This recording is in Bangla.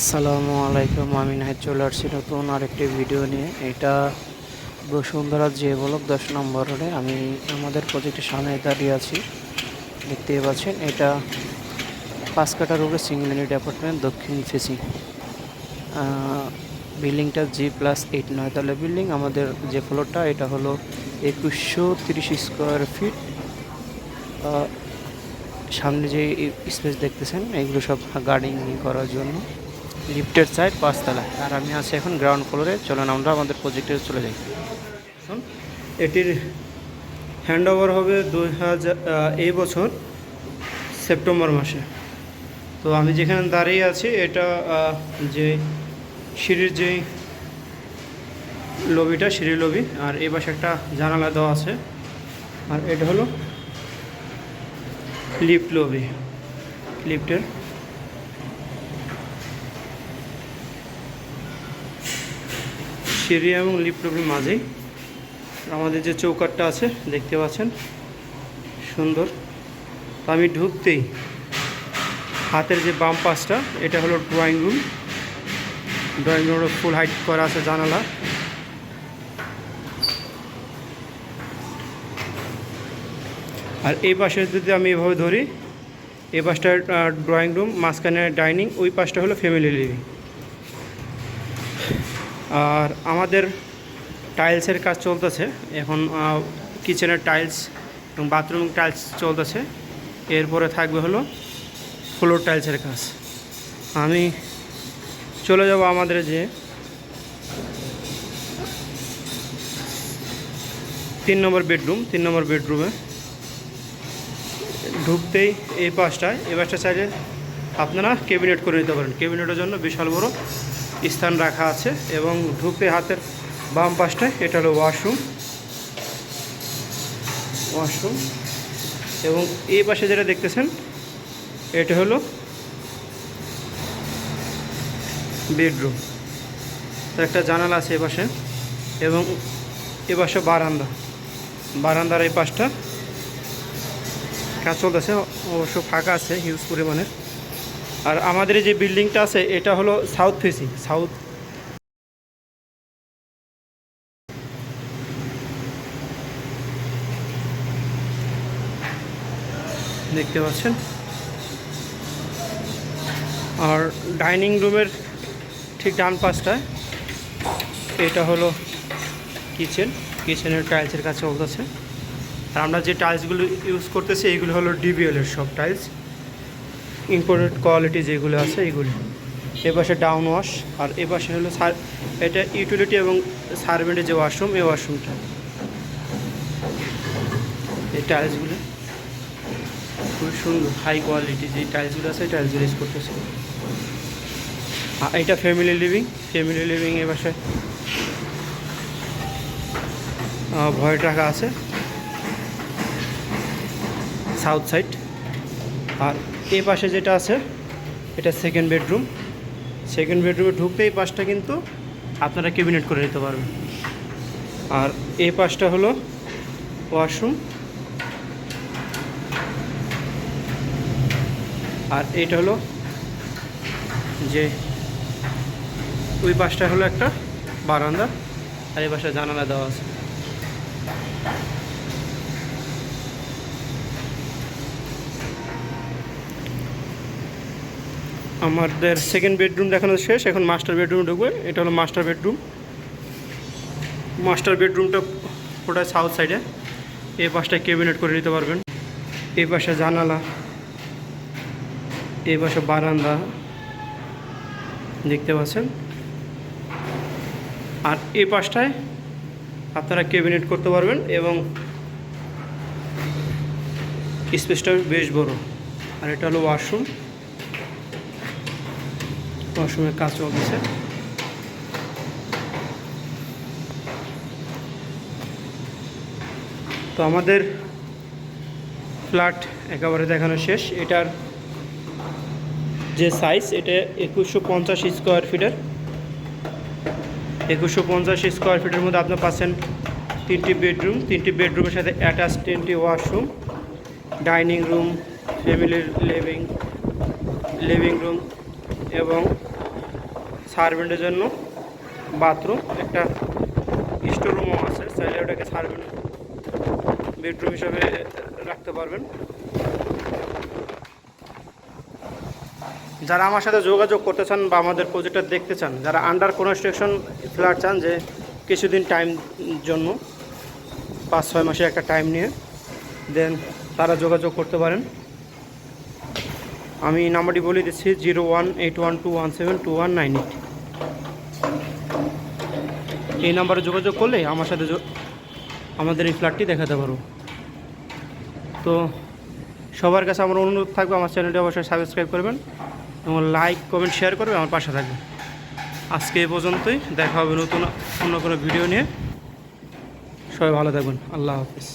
আসসালামু আলাইকুম, আমি নাহিদ চলে আসছি নতুন আরেকটি ভিডিও নিয়ে। এটা বসুন্ধরা যে ব্লক দশ নম্বর রোডে। আমি আমাদের প্রজেক্টের সামনে দাঁড়িয়ে আছি। দেখতেই পাচ্ছেন, এটা পাঁচ কাটা রোডে সিঙ্গল ইউনিট অ্যাপার্টমেন্ট দক্ষিণ ফেসিং। বিল্ডিংটা জি প্লাস এইট নয়তলা বিল্ডিং আমাদের যে ফ্লোরটা, এটা হলো একুশশো তিরিশ স্কোয়ার ফিট। সামনে যে স্পেস দেখতেছেন, এগুলো সব গার্ডেনিং করার জন্য। লিফটের সাইড পাঁচতলায়। আর আমি আছি এখন গ্রাউন্ড ফ্লোরে চলুন আমরা আমাদের প্রজেক্টে চলে যাই। এটির হ্যান্ড ওভার হবে দুই হাজার এই বছর সেপ্টেম্বর মাসে। তো আমি যেখানে দাঁড়িয়ে আছি, এটা যে সিঁড়ির যে লবিটা, সিঁড়ির লবি, আর এই পাশে একটা জানালা দেওয়া আছে। আর এটা হলো লিফট লবি, লিফটের। সিঁড়ি এবং লিফট লবির মাঝেই। আমাদের যে চৌকাটটা আছে, দেখতে পাচ্ছেন? সুন্দর। আমি ঢুকতেই হাতের যে বাম পাশটা, এটা হলো ড্রয়িং রুম ড্রয়িং রুমের ফুল হাইট করা আছে জানালা। আর এই পাশে যদি আমি এভাবে ধরি, এই পাশটা ড্রয়িং রুম মাঝখানে ডাইনিং ওই পাশটা হলো ফ্যামিলি লিভিং আর আমাদের টাইলসের কাজ চলতেছে। এখন কিচেনের টাইলস এবং বাথরুম টাইলস চলতেছে। এরপরে থাকবে হলো ফ্লোর টাইলসের কাজ। আমি চলে যাব আমাদের যে তিন নম্বর বেডরুম, তিন নম্বর বেডরুমে। ঢুকতেই এই পাশটায়, এই পাশটা চাইলে আপনারা ক্যাবিনেট করে নিতে পারেন। ক্যাবিনেটের জন্য বিশাল বড় স্থান রাখা আছে এবং ঢুকতে হাতের বাম পাশটায় এটা হলো ওয়াশরুম। ওয়াশরুম। এবং এই পাশে যেটা দেখতেছেন, এটা হলো বেডরুম। একটা জানালা আছে এপাশে এবং এ পাশে বারান্দা। বারান্দার এই পাশটা কাজ চলতেছে, অবশ্য ফাঁকা আছে হিউজ পরিমাণের। আর আমাদের যে বিল্ডিংটা আছে, এটা হলো সাউথ ফেসিং সাউথ দেখতে পাচ্ছেন? আর ডাইনিং রুমের ঠিক ডান পাশটায়, এটা হলো কিচেন, কিচেনের টাইলসের কাছে চলতেছে আর আমরা যে টাইলসগুলো ইউজ করতেছি, এইগুলো হলো ডিবিএলের সব টাইলস। ইম্পোর্টেড কোয়ালিটি যেগুলো আছে এইগুলি এ পাশে ডাউন ওয়াশ আর এ পাশে হলো এটা ইউটিলিটি এবং সার্ভেন্টের যে ওয়াশরুম এই ওয়াশরুমটা এই টাইলসগুলো খুব সুন্দর হাই কোয়ালিটি যে টাইলসগুলো আছে টাইলসগুলো ইউজ করতেছে। আর এটা ফ্যামিলি লিভিং ফ্যামিলি লিভিং এ পাশে ভয় টাকা আছে। সাউথ সাইড আর এই পাশে যেটা আছে, এটা সেকেন্ড বেডরুম সেকেন্ড বেডরুমে ঢুকতে এই পাশটা কিন্তু আপনারা ক্যাবিনেট করে নিতে পারবেন। আর এই পাশটা হলো ওয়াশরুম আর এটা হলো যে ওই পাশটা হলো একটা বারান্দা। আর এই পাশে জানালা দেওয়া আছে। আমাদের সেকেন্ড বেডরুম দেখানো শেষ, এখন মাস্টার বেডরুম ঢুকবে এটা হলো মাস্টার বেডরুম মাস্টার বেডরুমটা ওটা সাউথ সাইডে এই পাশটায় ক্যাবিনেট করে নিতে পারবেন। এই পাশে জানালা। এই পাশে বারান্দা। দেখতে পাচ্ছেন? আর এই পাশটায় আপনারা ক্যাবিনেট করতে পারবেন এবং স্পেসটা বেশ বড়। আর এটা হলো ওয়াশরুম ওয়াশরুমের কাজ চলতেছে তো আমাদের ফ্ল্যাট একেবারে দেখানো শেষ। এটার যে সাইজ এটা একুশশো পঞ্চাশ স্কোয়ার ফিটের একুশশো পঞ্চাশ স্কোয়ার ফিটের মধ্যে আপনার পাচ্ছেন তিনটি বেডরুম তিনটি বেডরুমের সাথে অ্যাটাচ তিনটি ওয়াশরুম ডাইনিং রুম ফ্যামিলির লিভিং লিভিং রুম এবং সার্ভেন্টের জন্য বাথরুম, একটা স্টোর রুমও আছে, চাইলে ওটাকে সার্ভেন্ট বেডরুম হিসাবে রাখতে পারবেন। যারা আমার সাথে যোগাযোগ করতে চান বা আমাদের প্রজেক্টটা দেখতে চান, যারা আন্ডার কনস্ট্রাকশন ফ্ল্যাট চান যে কিছুদিন টাইম জন্য, পাঁচ, ছয় মাসে একটা টাইম নিয়ে দেন তারা যোগাযোগ করতে পারেন। আমি নাম্বারটি বলে দিচ্ছি zero one eight one two one seven two one nine eight এই নাম্বারে যোগাযোগ করলে আমার সাথে আমাদের এই ফ্ল্যাটটি দেখাতে পারো। তো সবার কাছে আমার অনুরোধ থাকবে, আমার চ্যানেলটি অবশ্যই সাবস্ক্রাইব করবেন এবং লাইক কমেন্ট শেয়ার করবে আমার পাশে থাকবে আজকে এ পর্যন্তই, দেখা হবে নতুন, অন্য কোনো ভিডিও নিয়ে। সবাই ভালো থাকবেন, আল্লাহ হাফিজ।